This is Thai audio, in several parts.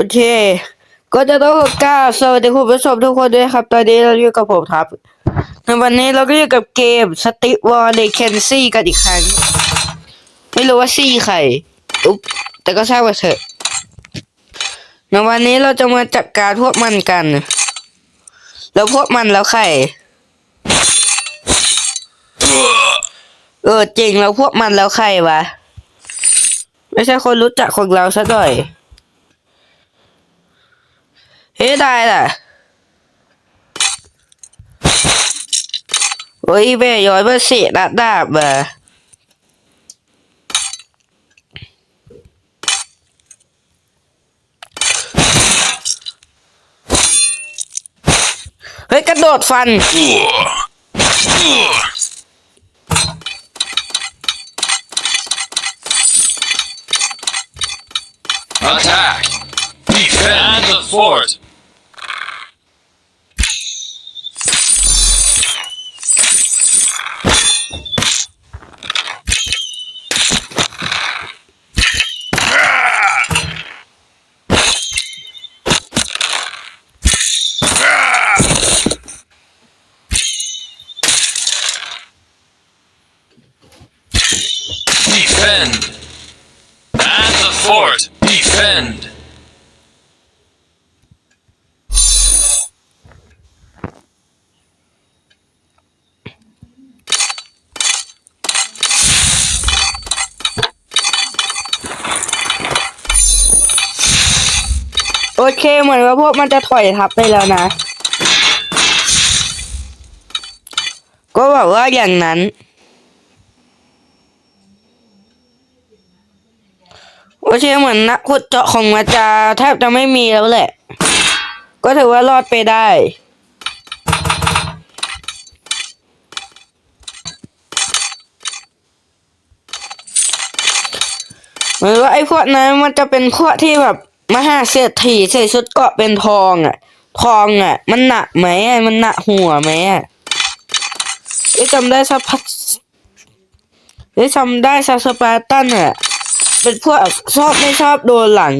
โอเค ก็จะต้องขอกล่าสวัสดีคุณผู้ชมทุกคนด้วยครับ ตอนนี้เราอยู่กับผมครับในวันนี้เราก็อยู่กับเกมสติวอลเลเคนซี่กันอีกครั้ง ไม่รู้ว่าซี่ใครอุ๊บแต่ก็ทราบว่าเถอะในวันนี้เราจะมาจัดการพวกมันกัน แล้วพวกมันแล้วใครเออจริงแล้วพวกมันแล้วใครวะ ไม่ใช่คนรู้จักของเราซะหน่อย Yeter. Ôi, về rồi, bác sĩ đã đảm mà. Với cách đột phần. Attack! Defend the fort! Defend! โอเคเหมือนว่าพวกมันจะถอยทับไปแล้วนะ ก็บอกว่าอย่างนั้น โอเคเหมือนนักขุดเจาะของมาจาแทบจะไม่มีแล้วแหละ ก็ถือว่ารอดไปได้ เหมือนว่าไอ้พวกนั้นมันจะเป็นพวกที่แบบมหาเศรษฐีใส่ชุดเกาะเป็นทองอะ ทองอะ มันหนักไหมมันหนักหัวไหมอะไอ้จำได้สักพักไอ้จำได้ซาสปาร์ตันอะ เป็นพวกชอบไม่ชอบโดนหลัง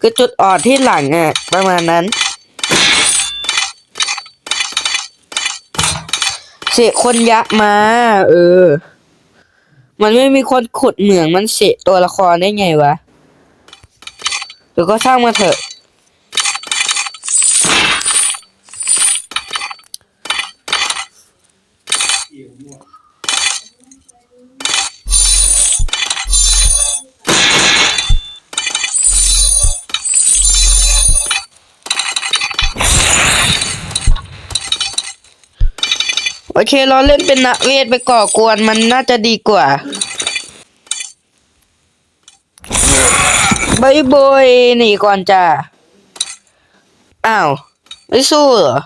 คือจุดอ่อนที่หลังอะ ประมาณนั้นเสกคนยักษ์มา เออ มันไม่มีคนขุดเหมืองมันเสกตัวละครได้ไงวะ หรือก็สร้างมาเถอะ โอเคเราเล่นเป็นนักเวทไปก่อกวนมันน่าจะดีกว่าบายบอยหนีก่อนจ้าอ้าวไม่สู้เหรอ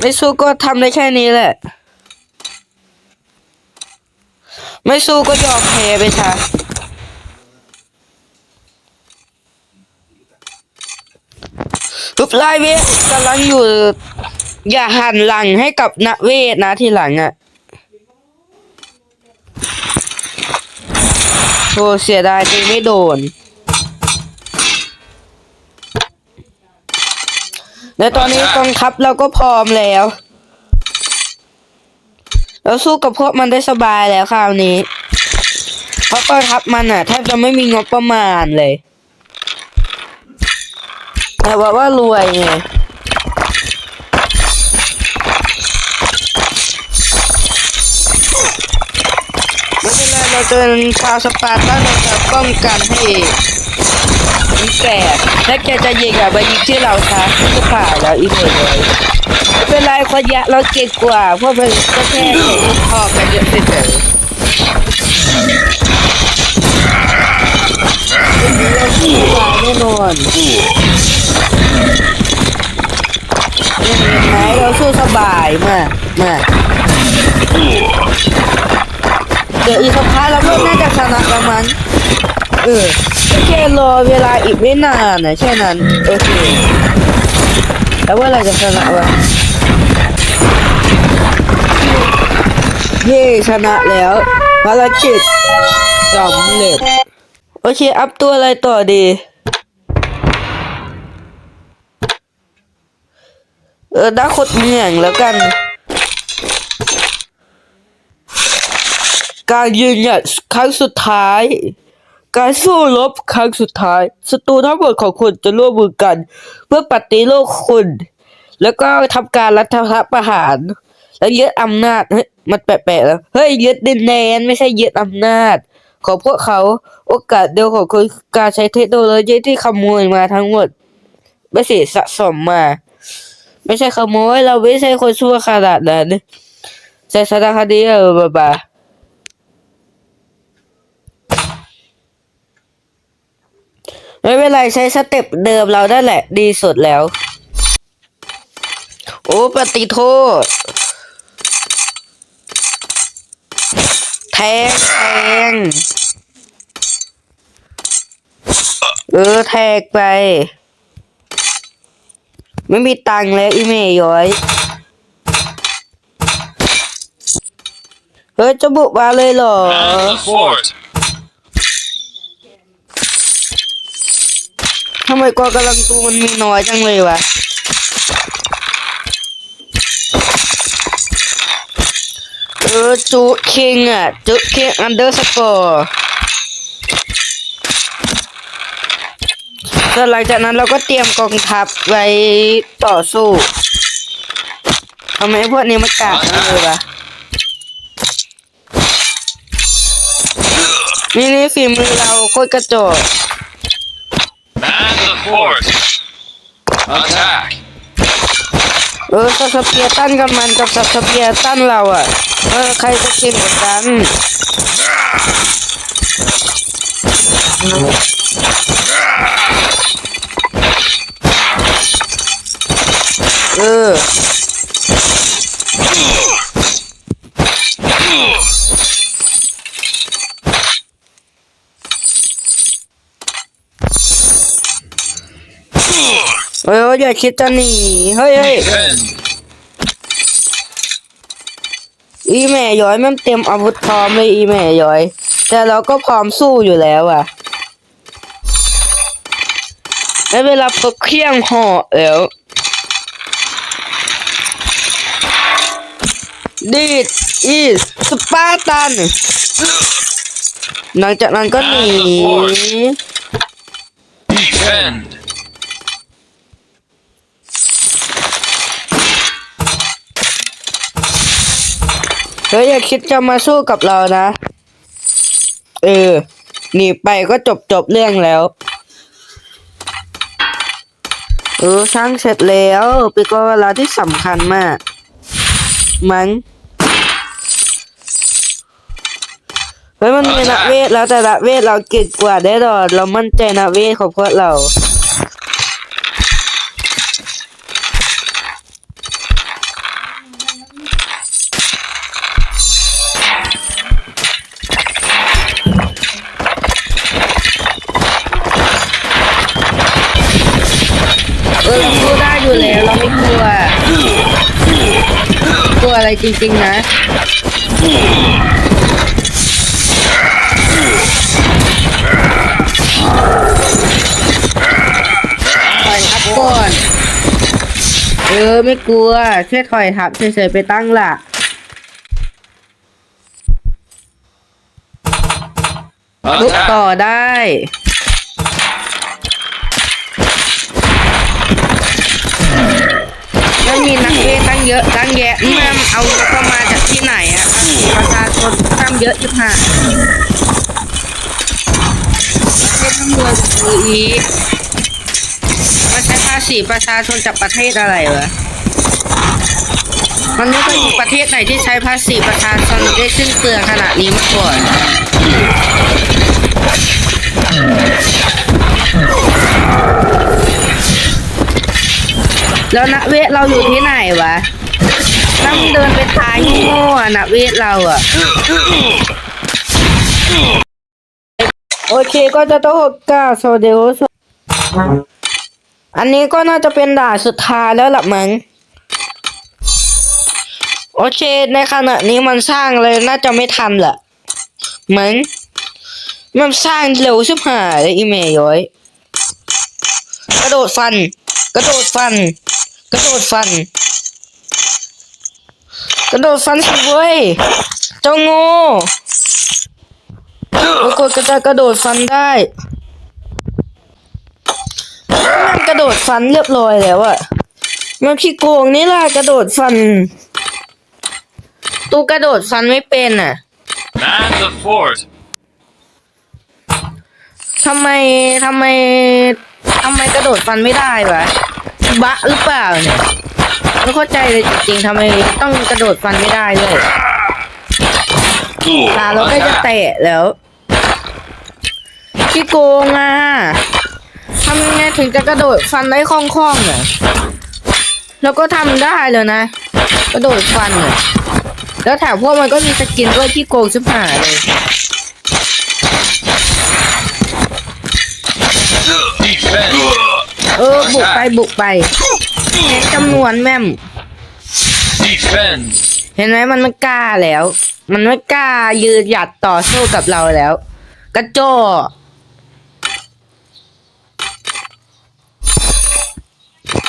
ไม่สู้ก็ทำได้แค่นี้แหละ ไม่สู้ก็ยอมแพ้ไปซะ ปุ๊บไล่เวทกำลังอยู่ อย่าหันหลังให้กับนักเวทนะทีหลังอะ่ะโอ้เสียดายตีไม่โดน และตอนนี้กองทัพเราก็พร้อมแล้ว เราสู้กับพวกมันได้สบายแล้วคราวนี้ เพราะกองทัพมันอะแทบจะไม่มีงบประมาณเลย แต่ว่าว่ารวยไงไม่เป็นไรเราจะเป็นชาวสปาร์ตันเราจะป้องกันให้อีแตก่ถ้าแกจะยิงอะไปยิงที่เราซะก็ผ่าแล้วอีกเลยเลยไม่เป็นไรคนยะเราเก่งกว่าเพราะมันก็แค่เห็นพอกันเยอะเฉยๆเราสู้กว่าแน่นอน สู้สบายมากมากเดี๋ยวอีกสักพักเราก็น่าจะชนะประมาณเออแค่รอเวลาอีกไม่นานนะแค่นั้นโอเคแล้วว่าเราจะชนะวะเย่ชนะแล้วภารกิจสำเร็จโอเค อัพตัวอะไรต่อดี เออด้าคดเมืองแล้วกัน การยืนหยัดครั้งสุดท้าย การสู้รบครั้งสุดท้ายศัตรูทั้งหมดของคุณจะร่วมมือกัน เพื่อปฏิรูปคุณ แล้วก็ทำการรัฐประหาร แล้วยึดอำนาจเฮ้ยมันแปลกๆแล้วเฮ้ยยึดดินแดนไม่ใช่ยึดอำนาจของพวกเขาโอกาสเดียวของคุณการใช้เทคโนโลยีที่ขโมยมาทั้งหมดไม่ใช่สะสมมา ไม่ใช่ขโมย เราไม่ใช่คนชั่วขนาดนั้นใช้สารคดีเออบาบาไม่เป็นไรใช้สเต็ปเดิมเราได้แหละ ดีสุดแล้ว โอ้ปฏิโทษ แทงแทง เออแทงไป ไม่มีตังค์แล้วอีเมย์ย้อย เฮ้ยจะบุกมาเลยเหรอ Man the fort. ทำไมกองกำลังตัวมันมีน้อยจังเลยวะ เออจุคิงอะจุคิงอันเดอร์สกอร์ แล้วหลังจากนั้นเราก็เตรียมกองทัพไว้ต่อสู้ทำไมพวกนี้มันกากจังเลยวะนี่นี่ฝีมือเราโคตรกระจอก Man the fort. Attack. เออสัตว์สเปียร์ตั้นกับมันกับสัตว์สเปียร์ตั้นเราอะเออใครจะเก่งกว่ากัน เออ เฮ้ยอย่าคิดจะหนีเฮ้ยเฮ้ยอีแม่ย้อยมันเต็มอาวุธพร้อมเลยอีแม่ย้อย แต่เราก็พร้อมสู้อยู่แล้วอะและเวลาพกเครื่องห่อแล้ว ดีดอีสปาร์ตันหลังจากนั้นก็หนี Defend. เฮ้ยอย่าคิดจะมาสู้กับเรานะ เออ หนีไปก็จบจบเรื่องแล้ว เออสร้างเสร็จแล้วเป็นก็เวลาที่สำคัญมาก มั้ง ฮ้ยมันมีนักเวทแล้วแต่นักเวทเราเก่งกว่าได้ดอนเรามั่นใจนักเวทของพวกเราเออเราสู้ได้อยู่แล้วเราไม่กลัว กลัวอะไรจริง ๆ นะ น เออไม่กลัวแค่ถอยทับเฉยๆไปตั้งหลักลุก Attack. ต่อได้แล้วมีนักเวทตั้งเยอะตั้งแยะนี่มันเอางบประมาณจากที่ไหนอะประชาชนตั้งเยอะชิบหายประเทศทั้งเมืองคืออีก มันใช้ภาษีประชาชนจากประเทศอะไรวะมันไม่เคยมีประเทศไหนที่ใช้ภาษีประชาชนได้สิ้นเปลืองขนาดนี้มาก่อนแล้วนักเวทเราอยู่ที่ไหนวะนั่งเดินไปทายโง่ๆอนักเวทเราอะโอเคก็จะต้องก้าโซเดโอันนี้ก็น่าจะเป็นด่านสุดท้ายแล้วล่ะมั้งโอเค ในขณะนี้มันสร้างเลยน่าจะไม่ทันแหละมั้งมันสร้างเร็วชิบหายเลยอีเมย์ย้อยกระโดดฟัน กระโดดฟัน กระโดดฟัน กระโดดฟันสิเว้ยเจ้าโง่ปรากฏก็จะกระโดดฟันได้ มันกระโดดฟันเรียบร้อยแล้วอะมันขี้โกงนี่ล่ะกระโดดฟัน ตูกระโดดฟันไม่เป็นอะ Man the fort. ทำไมทำไมทำไมกระโดดฟันไม่ได้วะบะหรือเปล่าเนี่ยไม่เข้าใจเลยจริงๆทำไมต้องกระโดดฟันไม่ได้เลยตาเราก็จะ Attack. เตะแล้วขี้โกงอะทำยังไงถึงจะกระโดดฟันได้คล่องๆอะแล้วก็ทำได้เลยนะ กระโดดฟันอะแล้วแถวพวกมันก็มีสกินด้วยที่โกงชิบหายเลย Defend. เออ บุกไปบุกไปเน้นจำนวนแม่ม Defend. เห็นไหมมันไม่กล้าแล้ว มันไม่กล้ายืนหยัดต่อสู้กับเราแล้ว กระโจ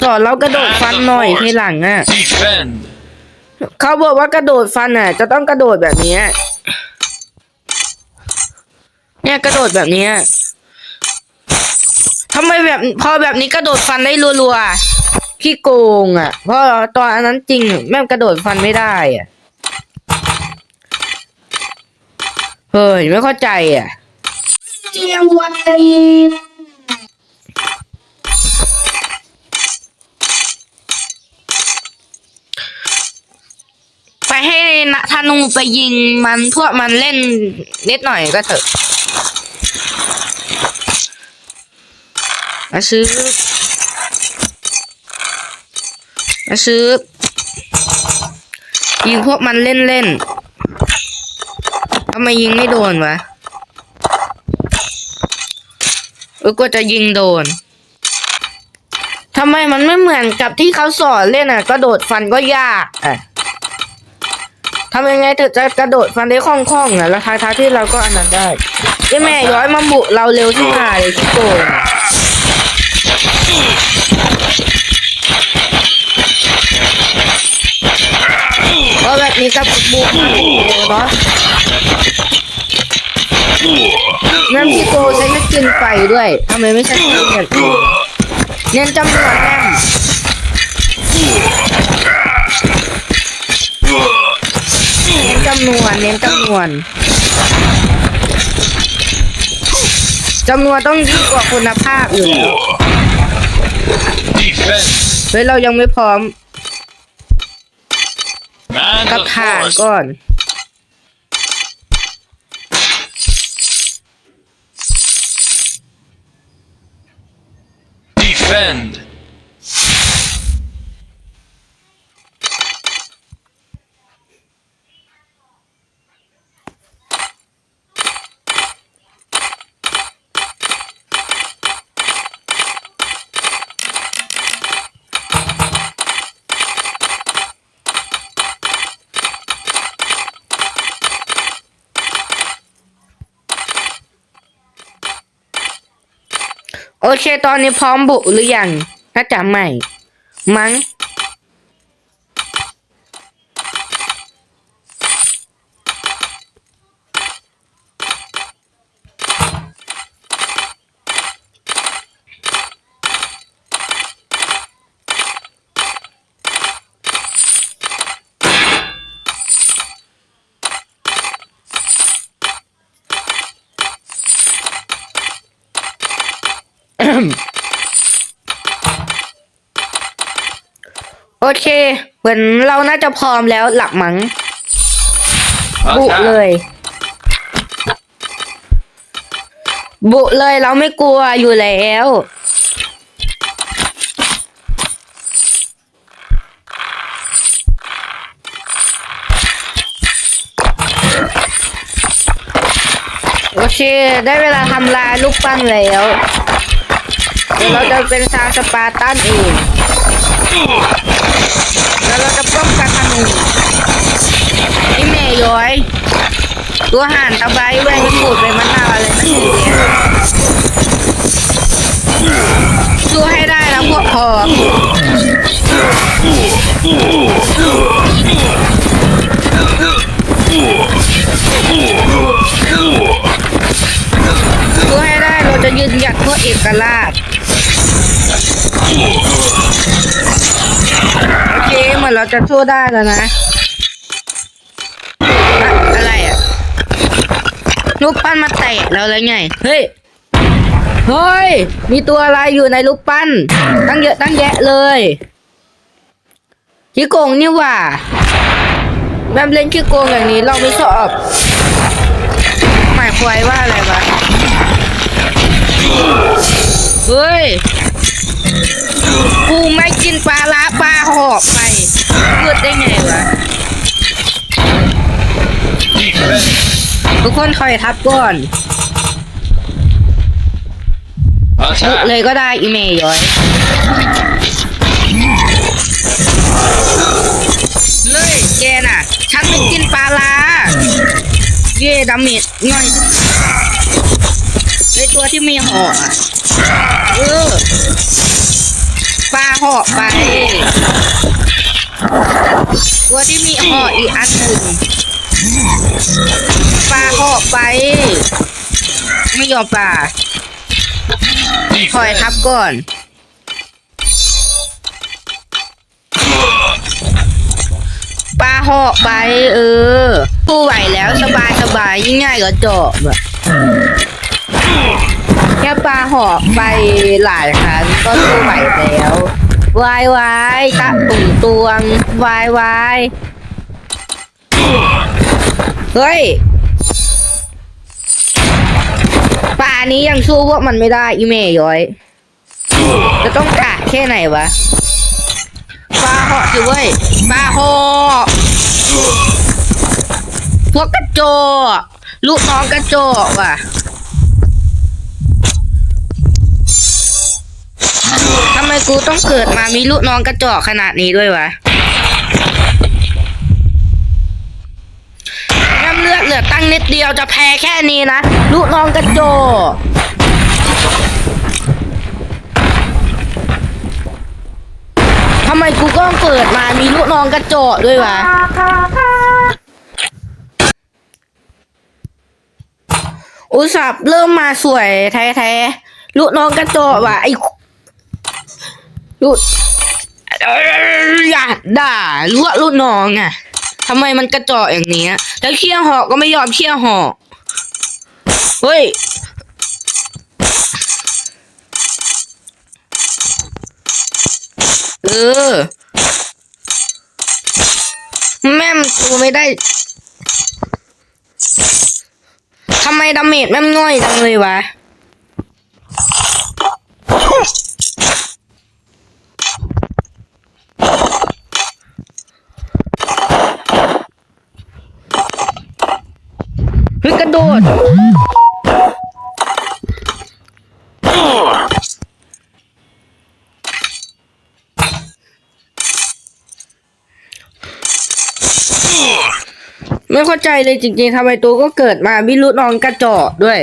สอนเรากระโดดฟันหน่อยทีหลังอะ Defend. เขาบอกว่ากระโดดฟันอะ จะต้องกระโดดแบบเนี้ยเนี่ยกระโดดแบบเนี้ยทำไมแบบพอแบบนี้กระโดดฟันได้รัวๆพี่โกงอะ เพราะตอนอันนั้นจริงแม่งกระโดดฟันไม่ได้อะเฮ้ยไม่เข้าใจอะ ไปให้นะธนูไปยิงมันพวกมันเล่นนิดหน่อยก็เถอะมาซื้อมาซื้อยิงพวกมันเล่นเล่นทำไมยิงไม่โดนวะเออก็จะยิงโดนทำไมมันไม่เหมือนกับที่เขาสอนเล่นอะ กระโดดฟันก็ยากอะ ทำยังไงถึงจะกระโดดฟันได้คล่องๆอะแล้วท้ายๆที่เราก็อันนั้นได้ไอ้แม่ย้อยมาบุเราเร็วที่หายเลยที่โกงอะเพราะแบบนี้ก็บุกเร็วเนาะน้ำที่โกใช้ไม่กินไฟด้วยทำไมไม่ใช่กินแบบนี้เน้นจำนวนแน่ เน้นจำนวน เน้นจำนวนจำนวนต้องดีกว่าคุณภาพอยู่แล้วเฮ้ยเรายังไม่พร้อมกับฐานก่อน Defend. โอ เคตอนนี้พร้อมบุหรือยัง ถ้าจะไม่ มั้ง เค เหมือนเราน่าจะพร้อมแล้วหลักมั้งบุเล Attack. ยบุเลยเราไม่กลัวอยู่แล้วโอเค ได้เวลาทำลายลูกปั้นแล้วเดี๋ยวเราจะเป็นซาวสปาร์ตันเอง แล้วเราจะป้องกันธนูนี่แม่ย้อย ตัวห่านตะไบเว้มันพูดไปมันน่าอะไรนะเนี่ยสู้ให้ได้นะพวกพอสู้ให้ได้เราจะยืนหยัดเพื่อเอกราช โอเคเหมือนเราจะสู้ได้แล้วนะอะอะไรอะลูกปั้นมาเตะเราแล้วไง เฮ้ย เฮ้ย มีตัวอะไรอยู่ในลูกปั้น ตั้งเยอะตั้งแยะเลยขี้โกงนี่หว่าแบบเล่นขี้โกงอย่างนี้เราไม่ชอบหมายความว่าอะไรวะ เฮ้ย กูไม่กินปลาละปล ได้ไงวะ Defend. ทุกคนคอยทับก่อนลุก Attack. เลยก็ได้อีเมย์ย้อย เลยแกน่ะ ฉันไม่กินปลาลาเย่ดามิดง่อยไอตัวที่มีหอกอะเออปลาหอกไป ตัวที่มีหอกอีกอันหนึ่งปลาหอกไป ไม่ยอมปลาคอยทับก่อน ปลาหอกไป เออผู้ไหวแล้วสบายสบายยิ่งง่ายก็จบอะแค่ปลาหอกไปหลายครั้งก็สู้ไหวแล้ว วายวายตะตุ่งตวงวายวายเฮ้ยป่านี้ยังสู้พวกมันไม่ได้อีเมย์ย้อย จะต้องกะแค่ไหนวะปลาหาะสิเว้ยปลาหาะพวกกระโจกลูกน้องกระโจกว่ะทำไมกูต้องเกิดมามีลูกน้องกระจอกขนาดนี้ด้วยวะน้ำเลือดเหลือตั้งนิดเดียวจะแพ้แค่นี้นะ ลูกน้องกระโจกทำไมกูก็เปิดมามีลูกน้องกระโจกด้วยวะอุตส่าห์เริ่มมาสวยแท้ๆลูกน้องกระโจกว่ะไอ้ ลูกอยอย่าด่าลูกลูกน้องอะทำไมมันกระโจกอย่างนี้แล้วเคี่ยวหอกก็ไม่ยอมเคี่ยวหอกเฮ้ยเออ แม่มตัวไม่ได้ทำไมดาเมจแม่มง่อยจังเลยวะ เฮ้ยก ระโดด ไม่เข้าใจเลยจริงๆทำไมตัวก็เกิดมาวิรุธน้องกระจอกด้วย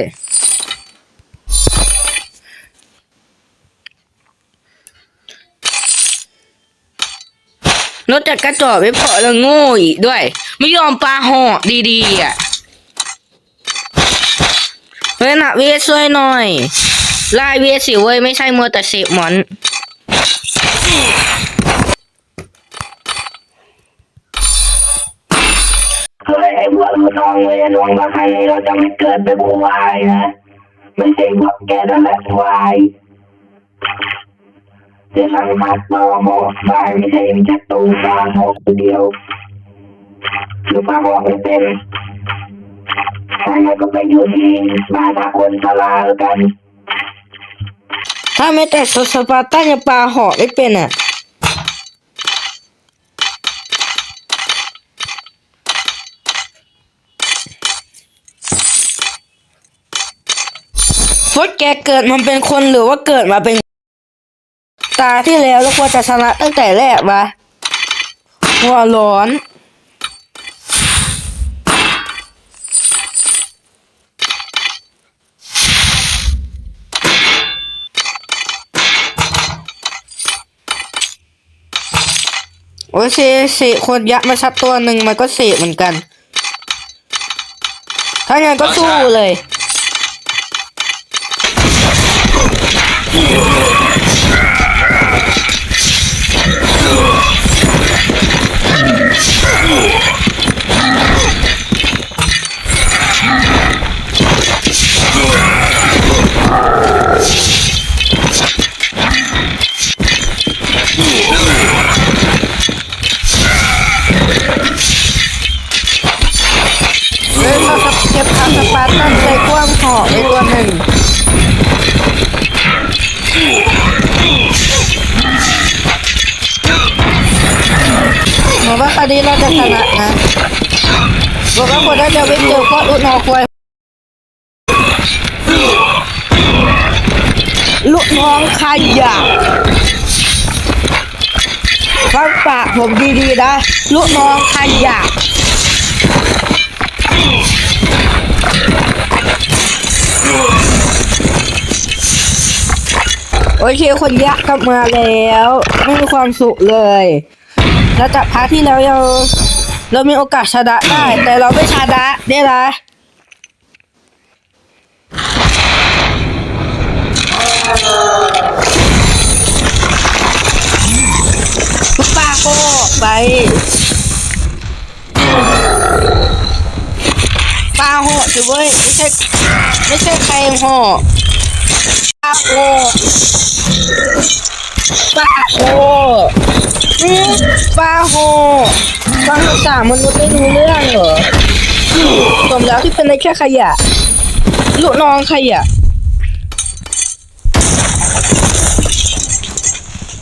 นอกจากกระจอกไม่พอแล้วโง่อีกด้วย ไม่ยอมปลาหอกดีๆอะ เฮ้ยนะเวสช่วยหน่อยไล่เวสสิเว้ยไม่ใช่มัวแต่เสพหมอนเฮ้ยไอ้พวกลูกน้องเวรลวงมาใครเราจะไม่เกิดเป็นผู้วายนะไม่ใช่พวกแกนั่นแหละวายจะสั่งมัดต่อหมอกวายไม่ใช่มีแค่ตูปลาหอกเดียวหรือปลาหอกไม่เป็น ใครก็ไปอยู่ที่บ้านคนสลาแล้วกัน ถ้าไม่แต่สปาร์ตันยังปาหอกไม่เป็นอะพวกแกเกิดมันเป็นคนหรือว่าเกิดมาเป็น ตาที่แล้วแล้วควรจะชนะตั้งแต่แรกวะหัวร้อน โอ้ยเสเสคนยักษ์มาชัดตัวหนึ่งมันก็เสเหมือนกัน ถ้าอย่างนั้นก็สู้เลย คาสปาร์ตันใส่กว้างหอกในตัวหนึ่งหนูว่าคดีเราจะชนะนะบอกว่าคนน่าจะไม่เจอเพราะอุดนอควายลูกน้องขยะฟังปากผมดีๆนะ ลูกน้องขยะ โอเคคนยะกลับมาแล้ว ไม่มีความสุขเลยแล้วจากพาร์ทที่แล้วเราเรามีโอกาสชนะได้ แต่เราไม่ชนะเนี่ยนะลูกป้าโกไปป้าโหดสิเว้ยไม่ใช่ไม่ใช่ใครหดปา โคปาโคอืมปาโคฟังภาษามนุษย์ไม่รู้เรื่องเหรอสมแล้วที่เป็นได้แค่ขยะ ลูกน้องขยะ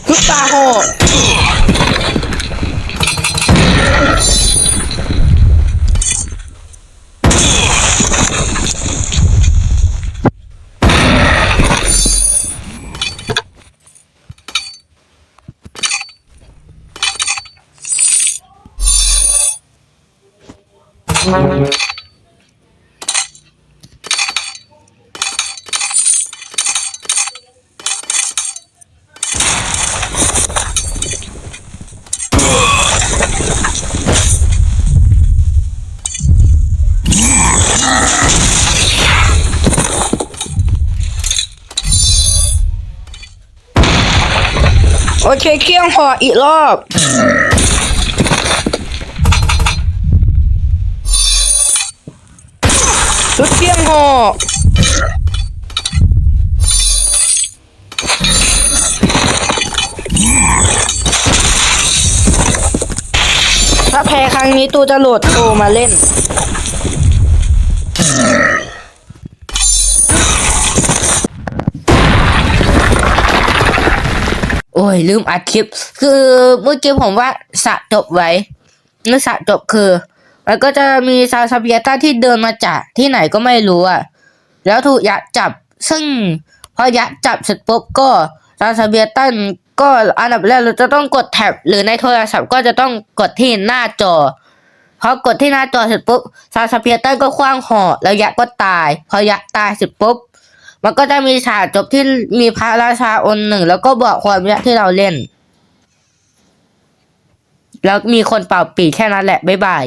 คือปาโค โอเคเคี่ยงหออีกรอบ ชุดเคี่ยงห่อถ้าแพ้ค รั้งนี้ตูจะโหลดโตมาเล่น โอ้ย ลืมอัดคลิป คือเมื่อกี้ผมว่าสะจบไว้เมื่อสะจบคือมันก็จะมีซาซาเบียต้าที่เดินมาจากที่ไหนก็ไม่รู้อะแล้วถูกยักจับซึ่งพอยักษ์จับเสร็จปุ๊บก็ซาซาเบียตัน ก็อันดับแรกเราจะต้องกดแท็บหรือในโทรศัพท์ก็จะต้องกดที่หน้าจอพอกดที่หน้าจอเสร็จปุ๊บซาซาเบียตันก็คว้างหอแล้วยักษ์ก็ตาย พอยักษ์ตายเสร็จปุ๊บมันก็จะมีฉากจบที่มีพระราชาองค์หนึ่ง แล้วก็บอกความยากที่เราเล่น แล้วมีคนเป่าปีแค่นั้นแหละบ๊ายบาย